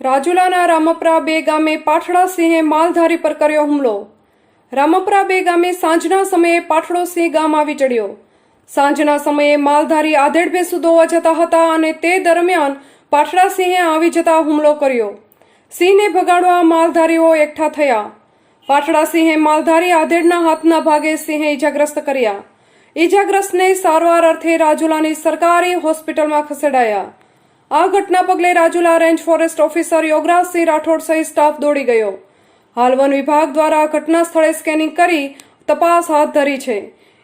રાજુલાના રામપરા બે ગામે પાઠડા સિંહે માલધારી પર કર્યો હુમલો. રામપરા બે ગામે સાંજના સમયે પાઠડો સિંહ ગામ આવી ચડ્યો. સાંજના સમયે માલધારી આધેડ બે દોવા જતા હતા અને તે દરમિયાન પાઠડા સિંહે આવી જતા હુમલો કર્યો. સિંહને ભગાડવા માલધારીઓ એકઠા થયા. પાઠડા સિંહે માલધારી આધેડના હાથના ભાગે સિંહે ઇજાગ્રસ્ત કર્યા. ઇજાગ્રસ્તને સારવાર અર્થે રાજુલાની સરકારી હોસ્પિટલમાં ખસેડાયા. આ ઘટના પગલે Rajula range forest officer Yograjsinh Rathod સહિત સ્ટાફ દોડી ગયો. હાલ વન વિભાગ દ્વારા ઘટના સ્થળે સ્કેનિંગ કરી તપાસ હાથ ધરી છે.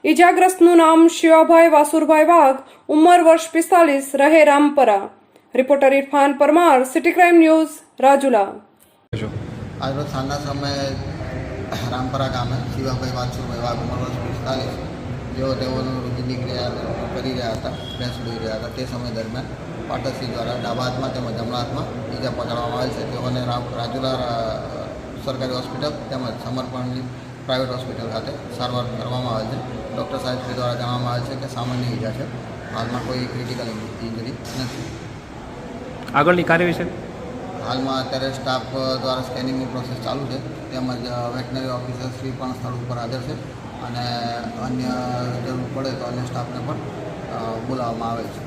ઈજાગ્રસ્તનું નામ શિવાભાઈ વાસુરભાઈ વાઘ, ઉંમર વર્ષ પિસ્તાલીસ, રહે Rampara. Reporter Irfan Parmar, city crime news, Rajula. આજરોજ સાંજના સમયે રામપરા ગામે શિવાભાઈ વાસુરભાઈ વાઘ, ઉંમર વર્ષ પિસ્તાલીસ જેઓ તેઓનું રોજિંદી ક્રિયા કરી રહ્યા હતા ભેંસ દોઈ રહ્યા હતા તે સમય દરમિયાન પાટકસિંહ દ્વારા ડાબા હાથમાં તેમજ જમણા હાથમાં ઈજા પહોંચાડવામાં આવેલ છે. તેઓને રાજુલા સરકારી હોસ્પિટલ તેમજ સમર્પણની પ્રાઇવેટ હોસ્પિટલ ખાતે સારવાર કરવામાં આવે છે. ડૉક્ટર સાહેબ દ્વારા જણાવવામાં આવે છે કે સામાન્ય ઈજા છે. હાલમાં કોઈ ક્રિટિકલ ઇન્જરી નથી. આગળની કાર્યવાહી છે? હાલમાં અત્યારે સ્ટાફ દ્વારા સ્કેનિંગની પ્રોસેસ ચાલુ છે. તેમજ વેટનરી ઓફિસર શ્રી પણ સ્થળ ઉપર હાજર છે. અને અન્ય જરૂર પડે તો અન્ય સ્ટાફને પણ બોલાવવામાં આવે છે.